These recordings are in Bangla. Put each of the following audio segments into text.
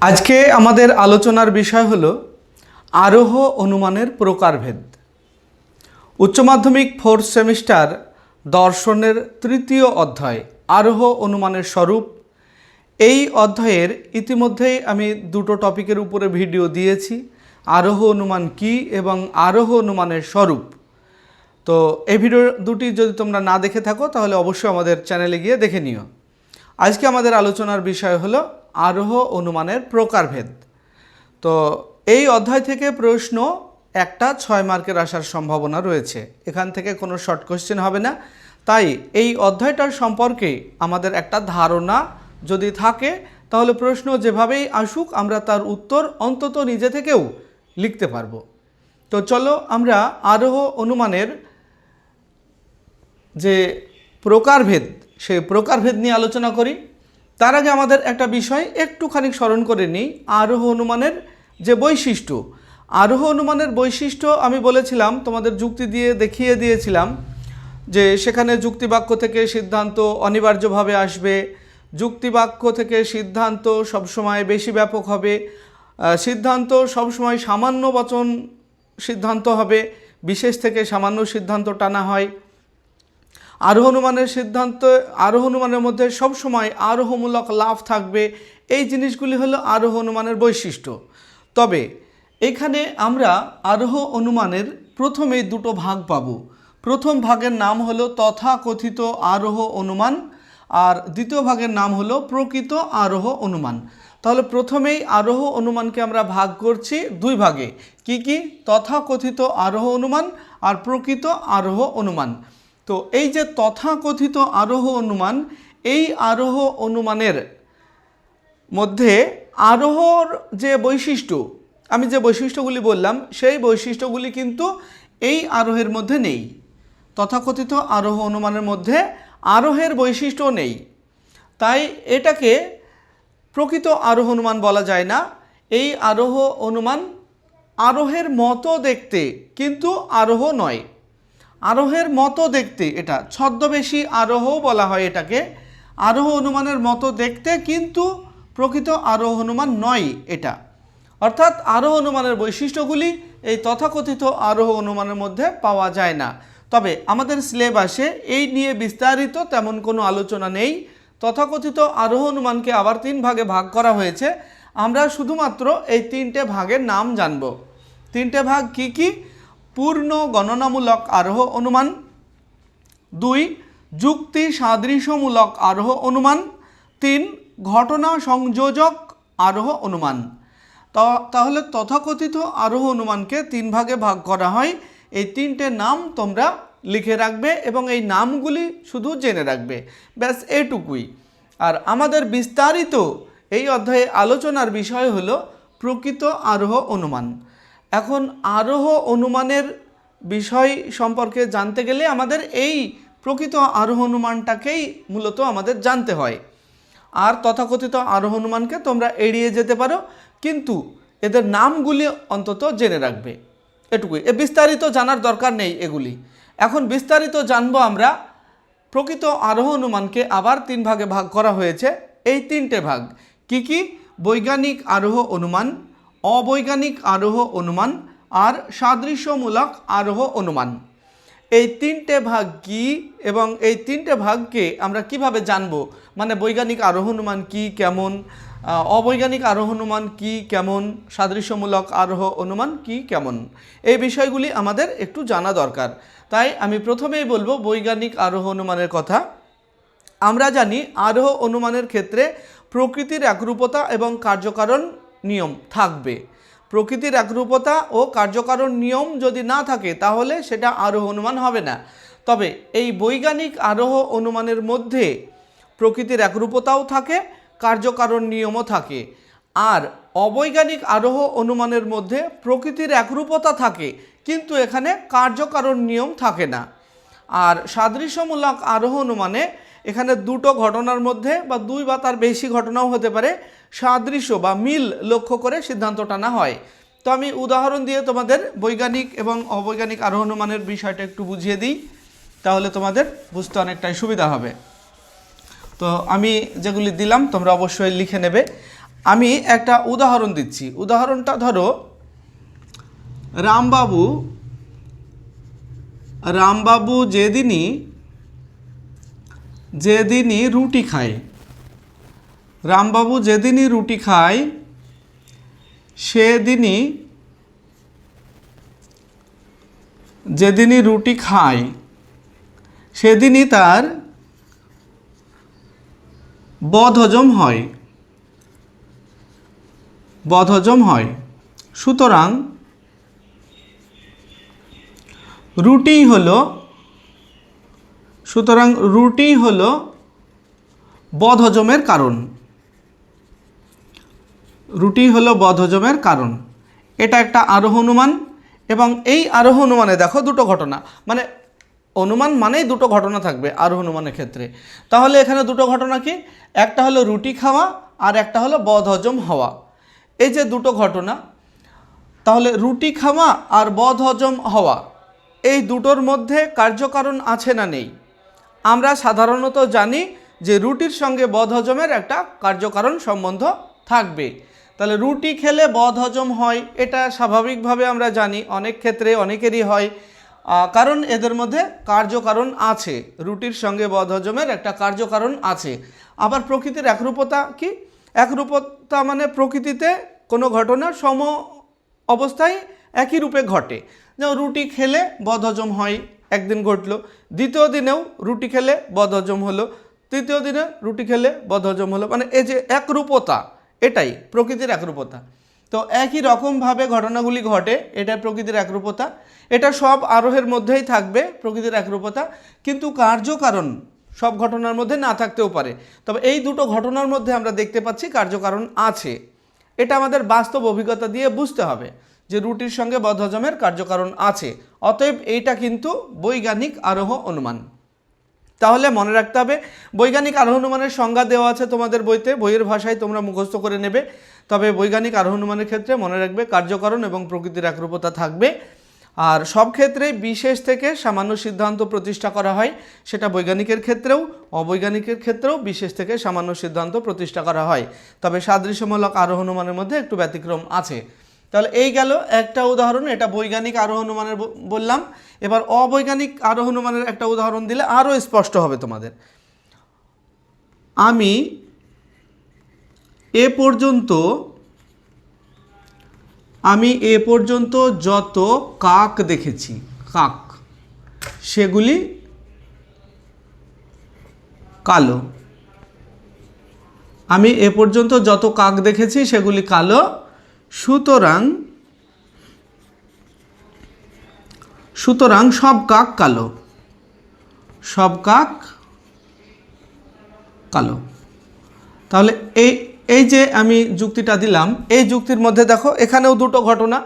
আজকে আমাদের আলোচনার বিষয় হলো আরোহ অনুমানের প্রকারভেদ। উচ্চ মাধ্যমিক ফোর্থ সেমিস্টার দর্শনের তৃতীয় অধ্যায় আরোহ অনুমানের স্বরূপ। এই অধ্যায়ের ইতিমধ্যেই আমি দুটো টপিকের উপরে ভিডিও দিয়েছি, আরোহ অনুমান কি এবং আরোহ অনুমানের স্বরূপ। তো এই ভিডিও দুটি যদি তোমরা না দেখে থাকো, তাহলে অবশ্যই আমাদের চ্যানেলে গিয়ে দেখে নিও। আজকে আমাদের আলোচনার বিষয় হলো আরোহ অনুমানের প্রকারভেদ। তো এই অধ্যায় থেকে প্রশ্ন, একটা ছয় মার্কের আসার সম্ভাবনা রয়েছে। এখান থেকে কোনো শর্ট কোশ্চেন হবে না। তাই এই অধ্যায়টার সম্পর্কে আমাদের একটা ধারণা যদি থাকে, তাহলে প্রশ্ন যেভাবেই আসুক, আমরা তার উত্তর অন্তত নিজে থেকেও লিখতে পারব। তো চলো আমরা আরোহ অনুমানের যে প্রকারভেদ, সেই প্রকারভেদ নিয়ে আলোচনা করি। তার আগে আমাদের একটা বিষয় একটুখানি স্মরণ করে নিই। আরোহ অনুমানের যে বৈশিষ্ট্য। আরোহ অনুমানের বৈশিষ্ট্য আমি বলেছিলাম, তোমাদের যুক্তি দিয়ে দেখিয়ে দিয়েছিলাম যে সেখানে যুক্তিবাক্য থেকে সিদ্ধান্ত অনিবার্যভাবে আসবে। যুক্তিবাক্য থেকে সিদ্ধান্ত সবসময় বেশি ব্যাপক হবে। সিদ্ধান্ত সবসময় সামান্য বচন সিদ্ধান্ত হবে। বিশেষ থেকে সামান্য সিদ্ধান্ত টানা হয়। আরোহ অনুমানের সিদ্ধান্ত, আরোহ অনুমানের মধ্যে সবসময় আরোহমূলক লাভ থাকবে। এই জিনিসগুলি হলো আরোহ অনুমানের বৈশিষ্ট্য। তবে এখানে আমরা আরোহ অনুমানের প্রথমে দুটো ভাগ পাব। প্রথম ভাগের নাম হলো তথাকথিত আরোহ অনুমান আর দ্বিতীয় ভাগের নাম হলো প্রকৃত আরোহ অনুমান তাহলে প্রথমেই আরোহ অনুমানকে আমরা ভাগ করছি দুই ভাগে। কি কি? তথাকথিত আরোহ অনুমান আর প্রকৃত আরোহ অনুমান তো এই যে তথাকথিত আরোহ অনুমান, এই আরোহ অনুমানের মধ্যে আরোহর যে বৈশিষ্ট্য, আমি যে বৈশিষ্ট্যগুলি বললাম, সেই বৈশিষ্ট্যগুলি কিন্তু এই আরোহের মধ্যে নেই। তথাকথিত আরোহ অনুমানের মধ্যে আরোহের বৈশিষ্ট্য নেই। তাই এটাকে প্রকৃত আরোহ অনুমান বলা যায় না। এই আরোহ অনুমান আরোহের মতো দেখতে কিন্তু আরোহ নয়। আরোহের মতো দেখতে এটা, ছদ্মবেশী আরোহ বলা হয় এটাকে। আরোহ অনুমানের মতো দেখতে, কিন্তু প্রকৃত আরোহ অনুমান নয় এটা। অর্থাৎ আরোহ অনুমানের বৈশিষ্ট্যগুলি এই তথাকথিত আরোহ অনুমানের মধ্যে পাওয়া যায় না। তবে আমাদের সিলেবাসে এই নিয়ে বিস্তারিত তেমন কোনো আলোচনা নেই। তথাকথিত আরোহ অনুমানকে আবার তিন ভাগে ভাগ করা হয়েছে। আমরা শুধুমাত্র এই তিনটে ভাগের নাম জানব। তিনটে ভাগ কি কি? পূর্ণ গণনামূলক আরোহ অনুমান। দুই, যুক্তি সাদৃশ্যমূলক আরোহ অনুমান। তিন, ঘটনা সংযোজক আরোহ অনুমান। তাহলে তথাকথিত আরোহ অনুমানকে তিন ভাগে ভাগ করা হয়। এই তিনটে নাম তোমরা লিখে রাখবে এবং এই নামগুলি শুধু জেনে রাখবে। ব্যাস, এটুকুই। আর আমাদের বিস্তারিত এই অধ্যায়ে আলোচনার বিষয় হলো প্রকৃত আরোহ অনুমান। এখন আরোহ অনুমানের বিষয় সম্পর্কে জানতে গেলে আমাদের এই প্রকৃত আরোহ অনুমানটাকেই মূলত আমাদের জানতে হয়। আর তথাকথিত আরোহ অনুমানকে তোমরা এড়িয়ে যেতে পারো, কিন্তু এদের নামগুলি অন্তত জেনে রাখবে। এটুকুই। এ বিস্তারিত জানার দরকার নেই এগুলি। এখন বিস্তারিত জানব আমরা প্রকৃত আরোহ অনুমানকে আবার তিন ভাগে ভাগ করা হয়েছে। এই তিনটে ভাগ। কি কি? বৈজ্ঞানিক আরোহ অনুমান অবৈজ্ঞানিক আরোহ অনুমান আর সাদৃশ্যমূলক আরোহ অনুমান। এই তিনটে ভাগ কি এবং এই তিনটে ভাগকে আমরা কীভাবে জানব? মানে বৈজ্ঞানিক আরোহ অনুমান কি, কেমন? অবৈজ্ঞানিক আরোহ অনুমান কি, কেমন? সাদৃশ্যমূলক আরোহ অনুমান কি, কেমন? এই বিষয়গুলি আমাদের একটু জানা দরকার। তাই আমি প্রথমেই বলব বৈজ্ঞানিক আরোহ অনুমানের কথা। আমরা জানি আরোহ অনুমানের ক্ষেত্রে প্রকৃতির একরূপতা এবং কার্যকারণ নিয়ম থাকবে। প্রকৃতির একরূপতা ও কার্যকারণ নিয়ম যদি না থাকে, তাহলে সেটা আরোহ অনুমান হবে না। তবে এই বৈজ্ঞানিক আরোহ অনুমানের মধ্যে প্রকৃতির একরূপতাও থাকে, কার্যকারণ নিয়মও থাকে। আর অবৈজ্ঞানিক আরোহ অনুমানের মধ্যে প্রকৃতির একরূপতা থাকে, কিন্তু এখানে কার্যকারণ নিয়ম থাকে না। আর সাদৃশ্যমূলক আরোহ অনুমানে এখানে দুটো ঘটনার মধ্যে বা দুই বা তার বেশি ঘটনাও হতে পারে। সাদৃশ্য বা মিল লক্ষ্য করে সিদ্ধান্ত টানা হয়। তো আমি উদাহরণ দিয়ে তোমাদের বৈজ্ঞানিক এবং অবৈজ্ঞানিক আরোহ অনুমানের বিষয়টা একটু বুঝিয়ে দিই, তাহলে তোমাদের বুঝতে অনেকটাই সুবিধা হবে। তো আমি যেগুলি দিলাম তোমরা অবশ্যই লিখে নেবে। আমি একটা উদাহরণ দিচ্ছি। উদাহরণটা ধরো, রামবাবু রামবাবু যেদিনই যেদিনই রুটি খায়, রামবাবু যেদিনই রুটি খায়, সেদিনই, যেদিনই রুটি খায়, সেদিনই তার বদহজম হয়। বদহজম হয়। সুতরাং রুটি হলো, সুতরাং রুটি হলো বদহজমের কারণ। রুটি হলো বদহজমের কারণ। এটা একটা আরোহ অনুমান এবং এই আরোহ অনুমানে দেখো দুটো ঘটনা। মানে অনুমান মানেই দুটো ঘটনা থাকবে আরোহ অনুমানের ক্ষেত্রে। তাহলে এখানে দুটো ঘটনা কি? একটা হলো রুটি খাওয়া আর একটা হলো বদহজম হওয়া। এই যে দুটো ঘটনা, তাহলে রুটি খাওয়া আর বদহজম হওয়া। এই দুটোর মধ্যে কার্যকারণ আছে না নেই। আমরা সাধারণত জানি যে রুটির সঙ্গে বদহজমের একটা কার্যকারণ সম্বন্ধ থাকবে। তাহলে রুটি খেলে বদহজম হয়, এটা স্বাভাবিকভাবে আমরা জানি, অনেক ক্ষেত্রে অনেকেরই হয়। কারণ এদের মধ্যে কার্যকারণ আছে, রুটির সঙ্গে বদহজমের একটা কার্যকারণ আছে। আবার প্রকৃতির একরূপতা কি? একরূপতা মানে প্রকৃতিতে কোনো ঘটনা সম অবস্থায় একই রূপে ঘটে। যেমন রুটি খেলে বদহজম হয়, একদিন ঘটলো। দ্বিতীয় দিনেও রুটি খেলে বদহজম হলো। তৃতীয় দিনে রুটি খেলে বদহজম হলো। মানে এই যে একরূপতা, এটাই প্রকৃতির একরূপতা। তো একই রকমভাবে ঘটনাগুলি ঘটে, এটা প্রকৃতির একরূপতা। এটা সব আরোহের মধ্যেই থাকবে প্রকৃতির একরূপতা। কিন্তু কার্যকারণ সব ঘটনার মধ্যে না থাকতেও পারে। তবে এই দুটো ঘটনার মধ্যে আমরা দেখতে পাচ্ছি কার্যকারণ আছে। এটা আমাদের বাস্তব অভিজ্ঞতা দিয়ে বুঝতে হবে। যে রুটির সঙ্গে বদহজমের কার্যকারণ আছে। অতএব এইটা কিন্তু বৈজ্ঞানিক আরোহ অনুমান। তাহলে মনে রাখতে হবে, বৈজ্ঞানিক আরোহ অনুমানের সংজ্ঞা দেওয়া আছে তোমাদের বইতে, বইয়ের ভাষায় তোমরা মুখস্থ করে নেবে। তবে বৈজ্ঞানিক আরোহ অনুমানের ক্ষেত্রে মনে রাখবে কার্যকরণ এবং প্রকৃতির একরূপতা থাকবে। আর সব ক্ষেত্রেই বিশেষ থেকে সামান্য সিদ্ধান্ত প্রতিষ্ঠা করা হয়, সেটা বৈজ্ঞানিকের ক্ষেত্রেও, অবৈজ্ঞানিকের ক্ষেত্রেও বিশেষ থেকে সামান্য সিদ্ধান্ত প্রতিষ্ঠা করা হয়। তবে সাদৃশ্যমূলক আরোহ অনুমানের মধ্যে একটু ব্যতিক্রম আছে। তাহলে এই গেল একটা উদাহরণ, এটা বৈজ্ঞানিক আরোহ অনুমানের বললাম। এবার অবৈজ্ঞানিক আরোহ অনুমানের একটা উদাহরণ দিলে আরও স্পষ্ট হবে তোমাদের। আমি এ পর্যন্ত, আমি এ পর্যন্ত যত কাক দেখেছি, কাক, সেগুলি কালো। আমি এ পর্যন্ত যত কাক দেখেছি, সেগুলি কালো। সুতরাং সুতরাং সব কাক কালো। সব কাক কালো। তাহলে এই এই যে আমি যুক্তিটা দিলাম, এই যুক্তির মধ্যে দেখো, এখানেও দুটো ঘটনা।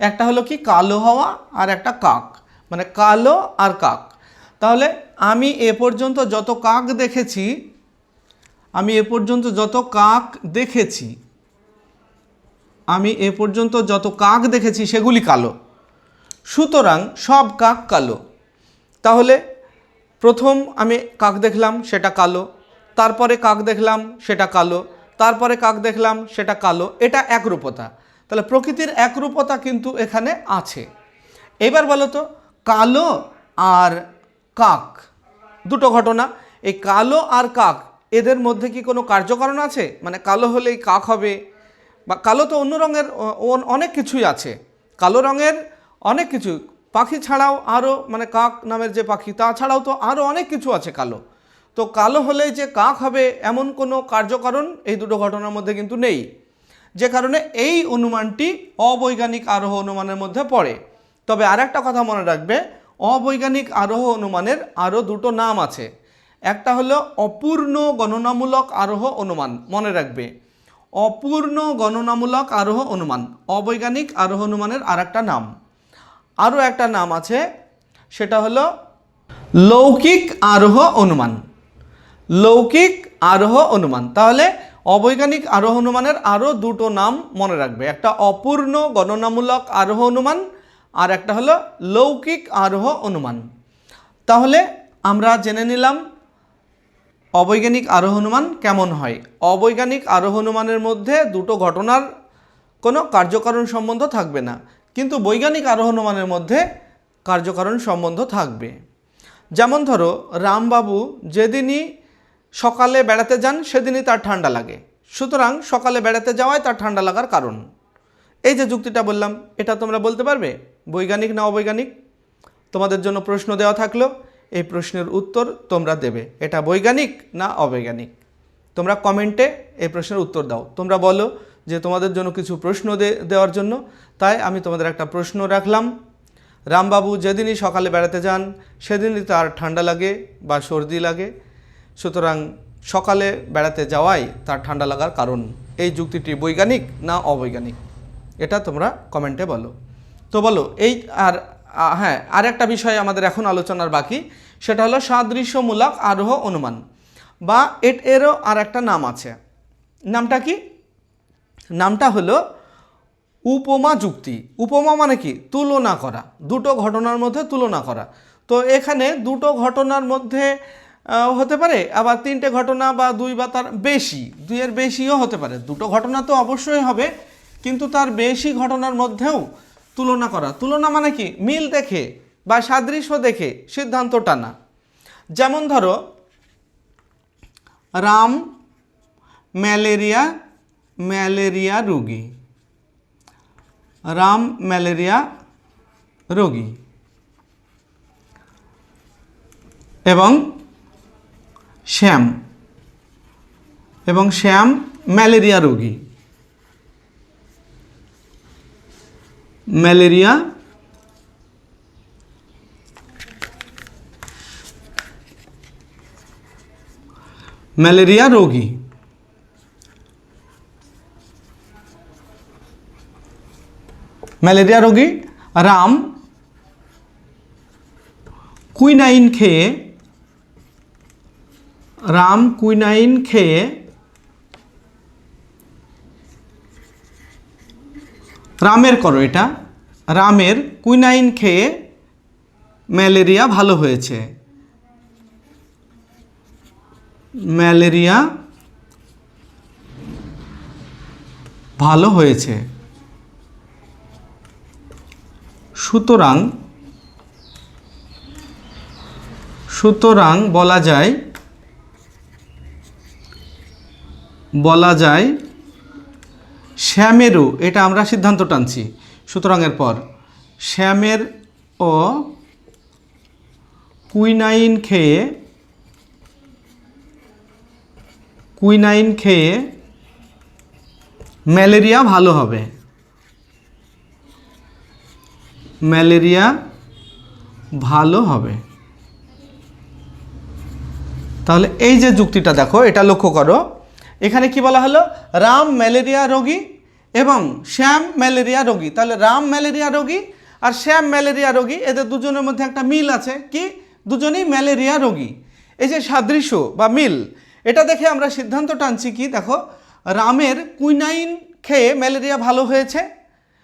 একটা হলো কি, কালো হওয়া আর একটা কাক মানে কালো আর কাক। তাহলে আমি এ পর্যন্ত যত কাক দেখেছি, আমি এ পর্যন্ত যত কাক দেখেছি আমি এ পর্যন্ত যত কাক দেখেছি সেগুলি কালো। সুতরাং সব কাক কালো। তাহলে প্রথম আমি কাক দেখলাম, সেটা কালো। তারপরে কাক দেখলাম, সেটা কালো। তারপরে কাক দেখলাম, সেটা কালো। এটা একরূপতা। তাহলে প্রকৃতির একরূপতা কিন্তু এখানে আছে। এবার বলো তো, কালো আর কাক, দুটো ঘটনা। এই কালো আর কাক, এদের মধ্যে কি কোনো কার্যকারণ আছে? মানে কালো হলেই কাক হবে বা কালো তো অন্য রঙের অনেক কিছুই আছে। কালো রঙের অনেক কিছু। পাখি ছাড়াও আরও মানে কাক নামের যে পাখি তাছাড়াও তো আরও অনেক কিছু আছে কালো। তো কালো হলেই যে কাক হবে এমন কোনো কার্যকারণ এই দুটো ঘটনার মধ্যে কিন্তু নেই। যে কারণে এই অনুমানটি অবৈজ্ঞানিক আরোহ অনুমানের মধ্যে পড়ে। তবে আর একটা কথা মনে রাখবে, অবৈজ্ঞানিক আরোহ অনুমানের আরও দুটো নাম আছে। একটা হলো অপূর্ণ গণনামূলক আরোহ অনুমান মনে রাখবে। অপূর্ণ গণনামূলক আরোহ অনুমান, অবৈজ্ঞানিক আরোহ অনুমানের আর একটা নাম। আরও একটা নাম আছে, সেটা হলো লৌকিক আরোহ অনুমান। লৌকিক আরোহ অনুমান। তাহলে অবৈজ্ঞানিক আরোহ অনুমানের আরও দুটো নাম মনে রাখবে। একটা অপূর্ণ গণনামূলক আরোহ অনুমান, আর একটা হলো লৌকিক আরোহ অনুমান। তাহলে আমরা জেনে নিলাম অবৈজ্ঞানিক আরোহণমান কেমন হয়? অবৈজ্ঞানিক আরোহণমানের মধ্যে দুটো ঘটনার কোনো কার্যকারণ সম্বন্ধ থাকবে না, কিন্তু বৈজ্ঞানিক আরোহণমানের মধ্যে কার্যকারণ সম্বন্ধ থাকবে। যেমন ধরো, রামবাবু যেদিনই সকালে বেড়াতে যান, সেদিনই তার ঠান্ডা লাগে। সুতরাং সকালে বেড়াতে যাওয়ায় তার ঠান্ডা লাগার কারণ। এই যে যুক্তিটা বললাম, এটা তোমরা বলতে পারবে? বৈজ্ঞানিক না অবৈজ্ঞানিক? তোমাদের জন্য প্রশ্ন দেওয়া থাকল। এই প্রশ্নের উত্তর তোমরা দেবে। এটা বৈজ্ঞানিক না অবৈজ্ঞানিক? তোমরা কমেন্টে এই প্রশ্নের উত্তর দাও। তোমরা বলো যে তোমাদের জন্য কিছু প্রশ্ন দেওয়ার জন্য। তাই আমি তোমাদের একটা প্রশ্ন রাখলাম। রামবাবু যেদিনই সকালে বেড়াতে যান, সেদিনই তার ঠান্ডা লাগে বা সর্দি লাগে। সুতরাং সকালে বেড়াতে যাওয়াই তার ঠান্ডা লাগার কারণ। এই যুক্তিটি বৈজ্ঞানিক না অবৈজ্ঞানিক? এটা তোমরা কমেন্টে বলো। তো বলো, এই আর হ্যাঁ আর একটা বিষয় আমাদের এখন আলোচনার বাকি, সেটা হলো সাদৃশ্যমূলক আরোহ অনুমান বা এট এরও আর একটা নাম আছে। নামটা কি? নামটা হলো উপমা যুক্তি। উপমা মানে কি? তুলনা করা। দুটো ঘটনার মধ্যে তুলনা করা। তো এখানে দুটো ঘটনার মধ্যে হতে পারে, আবার তিনটে ঘটনা বা দুই বা তার বেশি, দুইয়ের বেশিও হতে পারে। দুটো ঘটনা তো অবশ্যই হবে, কিন্তু তার বেশি ঘটনার মধ্যেও তুলনা করা। তুলনা মানে কি? মিল দেখে বা সাদৃশ্য দেখে সিদ্ধান্ত টানা যেমন ধরো, রাম ম্যালেরিয়া ম্যালেরিয়া রোগী। রাম ম্যালেরিয়া রোগী। এবং শ্যাম। এবং শ্যাম ম্যালেরিয়া রোগী। ম্যালেরিয়া ম্যালেরিয়া রোগী ম্যালেরিয়া রোগী রাম কুইনাইন খেয়ে রাম কুইনাইন খেয়ে রামের করো এটা। রামের কুইনাইন খেয়ে ম্যালেরিয়া ভালো হয়েছে। ম্যালেরিয়া ভালো হয়েছে। সুতরাং সুতরাং বলা যায় বলা যায় শ্যামেরও এটা আমরা সিদ্ধান্ত টানছি। সুতরাং এর পর শ্যামের ও কুইনাইন খেয়ে কুইনাইন খেয়ে ম্যালেরিয়া ভালো হবে। ম্যালেরিয়া ভালো হবে। তাহলে এই যে যুক্তিটা দেখো, এটা লক্ষ্য করো। এখানে কি বলা হলো? রাম ম্যালেরিয়া রোগী এবং শ্যাম ম্যালেরিয়া রোগী। তাহলে রাম ম্যালেরিয়া রোগী আর শ্যাম ম্যালেরিয়া রোগী, এদের দুজনের মধ্যে একটা মিল আছে। কি? দুজনেই ম্যালেরিয়া রোগী। এই যে সাদৃশ্য বা মিল, এটা দেখে আমরা সিদ্ধান্ত টানছি কি? দেখো, রামের কুইনাইন খেয়ে ম্যালেরিয়া ভালো হয়েছে।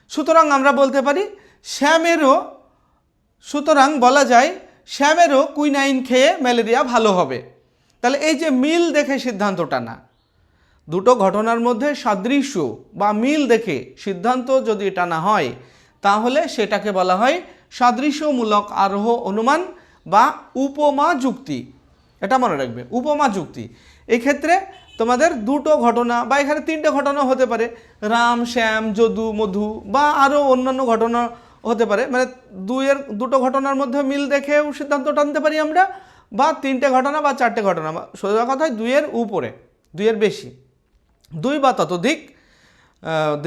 সুতরাং আমরা বলতে পারি, শ্যামেরও, সুতরাং বলা যায়, শ্যামেরও কুইনাইন খেয়ে ম্যালেরিয়া ভালো হবে। তাহলে এই যে মিল দেখে সিদ্ধান্ত টানা। দুটো ঘটনার মধ্যে সাদৃশ্য বা মিল দেখে সিদ্ধান্ত যদি টানা হয়, তাহলে সেটাকে বলা হয় সাদৃশ্যমূলক আরোহ অনুমান বা উপমা যুক্তি। এটা মনে রাখবে, উপমা যুক্তি। এই ক্ষেত্রে তোমাদের দুটো ঘটনা বা এখানে তিনটে ঘটনা হতে পারে, রাম, শ্যাম, যদু, মধু বা আরও অন্যান্য ঘটনা হতে পারে। মানে দুইয়ের, দুটো ঘটনার মধ্যে মিল দেখেও সিদ্ধান্ত টানতে পারি আমরা, বা তিনটে ঘটনা বা চারটে ঘটনা। বা সোজা কথায় দুইয়ের উপরে, দুইয়ের বেশি। দুই বা ততোধিক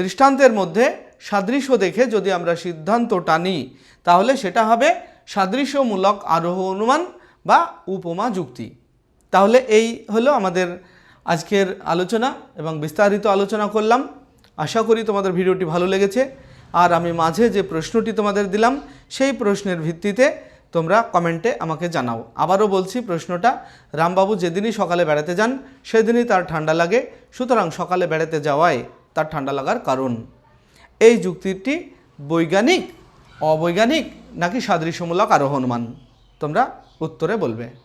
দৃষ্টান্তের মধ্যে সাদৃশ্য দেখে যদি আমরা সিদ্ধান্ত টানি, তাহলে সেটা হবে সাদৃশ্যমূলক আরোহ অনুমান বা উপমা যুক্তি। তাহলে এই হলো আমাদের আজকের আলোচনা এবং বিস্তারিত আলোচনা করলাম। আশা করি তোমাদের ভিডিওটি ভালো লেগেছে। আর আমি মাঝে যে প্রশ্নটি তোমাদের দিলাম, সেই প্রশ্নের ভিত্তিতে তোমরা কমেন্টে আমাকে জানাও। আবারও বলছি, প্রশ্নটা, রামবাবু যেদিনই সকালে বেড়াতে যান, সেদিনই তার ঠান্ডা লাগে। সুতরাং সকালে বেড়াতে যাওয়ায় তার ঠান্ডা লাগার কারণ। এই যুক্তিটি বৈজ্ঞানিক, অবৈজ্ঞানিক নাকি সাদৃশ্যমূলক আরোহণমান তোমরা উত্তরে বলবে।